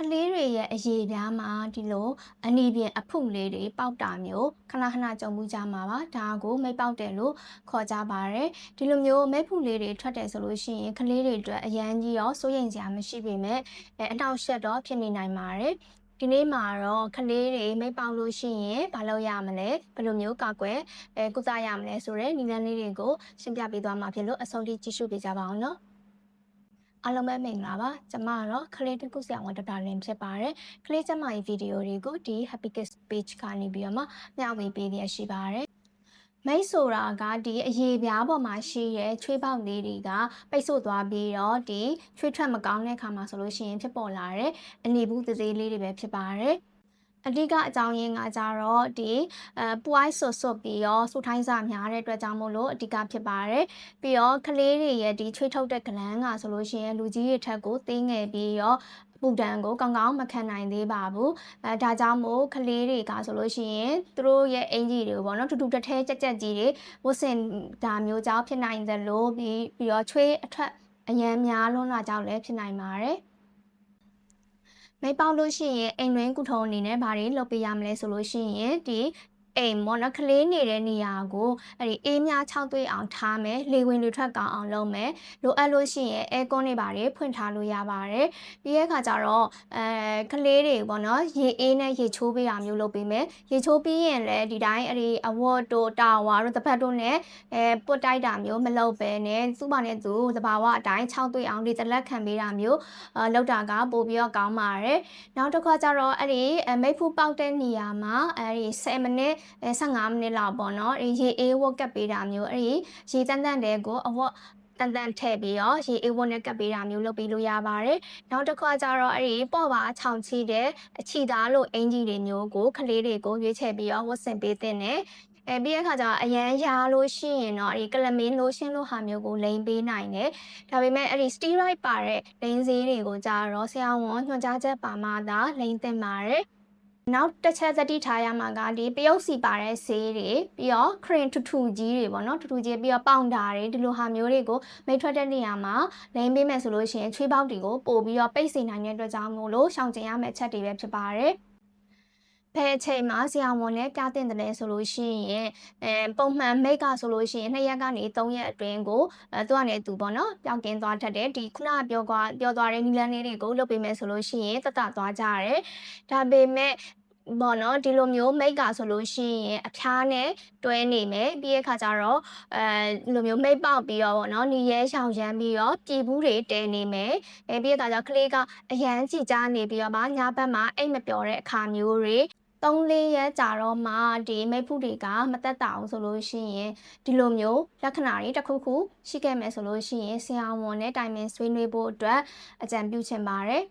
ကလေးတွေရဲ့အရေးပြားမှာဒီလိုအနီပြင်အဖုလေးတွေပေါက်တာမျိုးခဏခဏကြုံမှုကြမှာပါဒါကိုမိတ်ပေါက်တယ်လို့ခေါ်ကြပါတယ်ဒီလိုမျိုးမိတ်ဖုလေးတွေထွက်တယ်ဆိုလို့ရှိရင်ကလေးတွေအတွက်အရန်ကြီးရောစိုးရိမ်စရာမရှိပေမဲ့အဲအနောက်ရှက်တော့ဖြစ်နေနိုင်ပါတယ်ဒီနေ့မှာတော့ကလေးတွေမိတ်ပေါက်လို့ရှိရင်ဘာလုပ်ရမလဲဘယ်လိုမျိုးကောက်ွယ်အဲကုသရမလဲဆိုတဲ့နည်းလမ်းလေးတွေကိုရှင်းပြပေးသွားမှာဖြစ်လို့အဆုံးထိကြည့်ရှုပေးကြပါအောင်နော် အားလုံးပဲမင်္ဂလာပါကျမကတော့ခလေးတစ်ခုဆရာဝန်ဒေါက်တာလင်ဖြစ်ပါတယ်ခလေးကျမရဲ့ဗီဒီယိုတွေကိုဒီ Happy Kids page ကနေပြီးတော့မှမျှဝေပေးရရှိပါတယ်မိတ်ဆိုတာကဒီအရေးပြားပေါ်မှာရှိတဲ့ချွေးပေါက်လေးတွေကပိတ်ဆို့သွားပြီးတော့ဒီချွေးထွက်မကောင်းတဲ့အခါမှာဆိုလို့ရှိရင်ဖြစ်ပေါ်လာတဲ့အနေဘူးသေးသေးလေးတွေပဲဖြစ်ပါတယ် အဓိကအကြောင်းရင်းကကြတော့ဒီအဲပူအိုက်ဆွတ်ဆွတ်ပြီးတော့စူထိုင်းစာများတဲ့အတွက်ကြောင့်မို့လို့အဓိကဖြစ်ပါတယ်ပြီးတော့ကလေးတွေရဲ့ဒီချွေးထုတ်တဲ့ဂလန်းကဆိုလို့ရှိရင်လူကြီးတွေထက်ကိုသေးငယ်ပြီးတော့ပူဒဏ်ကိုကောင်းကောင်းမခံနိုင်သေးပါဘူးအဲဒါကြောင့်မို့ကလေးတွေကဆိုလို့ရှိရင်သူတို့ရဲ့အင်ကြီးတွေကိုပေါ့နော်ထူထူတထဲကြက်ကြက်ကြီးတွေဝတ်ဆင်ဒါမျိုးကြောင့်ဖြစ်နိုင်သလိုပြီးပြီးတော့ချွေးအထက်အရန်များလွန်းလာကြောင့်လည်းဖြစ်နိုင်ပါတယ် မိပေါက်လို့ရှိရင်အိမ်တွင်းကုထုံအနေနဲ့ဘာတွေလုပ်ပေးရမလဲဆိုလို့ရှိရင်ဒီ အိမ်မော်နော်ကလေးနေတဲ့နေရာကိုအဲ့ဒီအေးများ6သွေးအောင်ထားမယ်လေဝင်တွေထွက်ကောင်းအောင်လုပ်မယ်လိုအပ်လို့ရှိရင်အဲကွန်းတွေဘာတွေဖွင့်ထားလို့ရပါတယ်ပြီးရဲ့အခါကျတော့အဲကလေးတွေပေါ့နော်ရေအေးနဲ့ရေချိုးပေးတာမျိုးလုပ်ပေးမယ်ရေချိုးပြီးရင်လည်းဒီတိုင်းအဲ့ဒီအဝတ်တို့တာဝါတို့တစ်ဖက်တို့နဲ့အဲပုတ်တိုက်တာမျိုးမလုပ်ပဲနဲ့သူ့ဘာနဲ့သူသဘာဝအတိုင်း6သွေးအောင်ဒီတလက်ခံပေးတာမျိုးအဲလောက်တာကပို့ပြီးတော့ကောင်းပါတယ်နောက်တစ်ခါကျတော့အဲ့ဒီမိတ်ဖူးပေါက်တဲ့နေရာမှာအဲ့ဒီ10မိနစ်အဲ15မိနစ်လောက်ပေါ့နော်အဲရေအေးဝက်ကပ်ပေးတာမျိုးအဲ့ဒီရေတန်းတန်းတဲ့ကိုအဝတ်တန်တန်ထည့်ပြီးတော့ရေအေးဝတ်နဲ့ကပ်ပေးတာမျိုးလုပ်ပေးလို့ရပါတယ်။နောက်တစ်ခါကျတော့အဲ့ဒီပေါ့ပါချောင်ချီတဲ့အချီသားလို့အင်ကြီးတွေမျိုးကိုကလေးတွေကိုရွေးချယ်ပြီးတော့ဝတ်ဆင်ပေးတဲ့နဲ့အဲပြီးတဲ့အခါကျတော့အရန်ရာလို့ရှိရင်တော့ဒီကလမင်းလိုရှင်းလို့ဟာမျိုးကိုလိမ်ပေးနိုင်တယ်။ဒါပေမဲ့အဲ့ဒီ steroid ပါတဲ့လိမ်ဆေးတွေကိုကြတော့ဆရာဝန်ညွှန်ကြားချက်ပါမှသာလိမ်သင့်ပါတယ်။ နောက်တစ်ချက်သတိထားရမှာကဒီပယုတ်စီပါတဲ့ဆေးတွေပြီးတော့ခရင်ထူထူကြီးတွေပေါ့နော်ထူထူကြီးပြီးတော့ပေါင်တာတွေဒီလိုဟာမျိုးတွေကိုမိတ်ထွက်တဲ့နေရာမှာလိမ်ပေးမယ်ဆိုလို့ရှိရင်ချွေးပေါက်တွေကိုပို့ပြီးတော့ပိတ်စေနိုင်တဲ့အတွက်ကြောင့်မို့လို့ရှောင်ကျဉ်ရမယ့်အချက်တွေပဲဖြစ်ပါတယ်ဘယ်အချိန်မှာဆရာဝန်နဲ့ပြတင်တယ်လဲဆိုလို့ရှိရင်အဲပုံမှန်မိတ်ကဆိုလို့ရှိရင်2ရက်ကနေ3ရက်အတွင်းကိုအဲသူကနေသူပေါ့နော်ပြောင်းကင်းသွားတတ်တယ်ဒီခုနကပြော qua ပြောသွားတဲ့နီလန်းလေးတွေကိုလုပ်ပေးမယ်ဆိုလို့ရှိရင်တတသွားကြရတယ်ဒါပေမဲ့ ပေါ့နော်ဒီလိုမျိုးမိတ်ကဆိုလို့ရှိရင်အဖျားနဲ့တွဲနေမယ်ပြီးရခါကျတော့အဲလိုမျိုးမိတ်ပေါက်ပြီးတော့ပေါ့နော်နီရဲရှောင်ရမ်းပြီးတော့ပြည်ဘူးတွေတဲနေမယ်အဲပြီးရခါကျကလေးကအရန်ကြည်ကြားနေပြီးတော့ဗာညာဘက်မှာအိတ်မပျော်တဲ့အခါမျိုးတွေ3လေးရက်ကြာတော့မှဒီမိတ်ဖူးတွေကမတက်တာအောင်ဆိုလို့ရှိရင်ဒီလိုမျိုးလက္ခဏာတွေတစ်ခုခုရှိခဲ့မယ်ဆိုလို့ရှိရင်ဆရာဝန်နဲ့တိုင်ပင်ဆွေးနွေးဖို့အတွက်အကြံပြုချင်ပါတယ်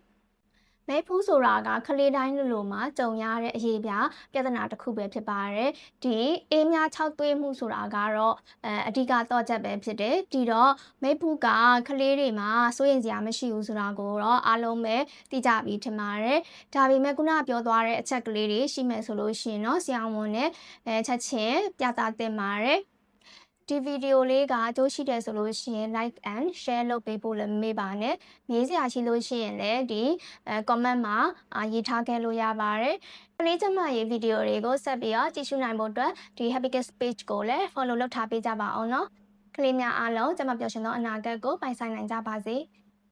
မဲဖူးဆိုတာကခလေးတိုင်းလိုလိုမှာကြုံရတဲ့အရေးပြပြဿနာတစ်ခုပဲဖြစ်ပါတယ်။ဒီအေးများ6သွေးမှုဆိုတာကတော့အဲအဓိကတော့ချက်ပဲဖြစ်တယ်။ဒီတော့မဲဖူးကခလေးတွေမှာစိုးရင်စရာမရှိဘူးဆိုတာကိုတော့အားလုံးပဲသိကြပြီထင်ပါတယ်။ဒါပေမဲ့ခုနပြောသွားတဲ့အချက်ကလေးတွေရှိမယ်ဆိုလို့ရှိရင်တော့ဆရာဝန်နဲ့အဲချက်ချင်းပြသသင့်ပါတယ်။ ဒီဗီဒီယိုလေးကအကျိုးရှိတယ်ဆိုလို့ရှိရင် like and share လုပ်ပေးဖို့လည်းမမေ့ပါနဲ့။မေးစရာရှိလို့ရှိရင်လည်းဒီအဲ comment မှာအာရေးထားခဲ့လို့ရပါတယ်။ကလေးကျမရေးဗီဒီယိုတွေကိုဆက်ပြီးတော့ကြည့်ရှုနိုင်ဖို့အတွက်ဒီ Happy Kids page ကိုလည်း follow လုပ်ထားပေးကြပါအောင်နော်။ကလေးများအားလုံးကျမပျော်ရွှင်သောအနာဂတ်ကိုပိုင်ဆိုင်နိုင်ကြပါစေ။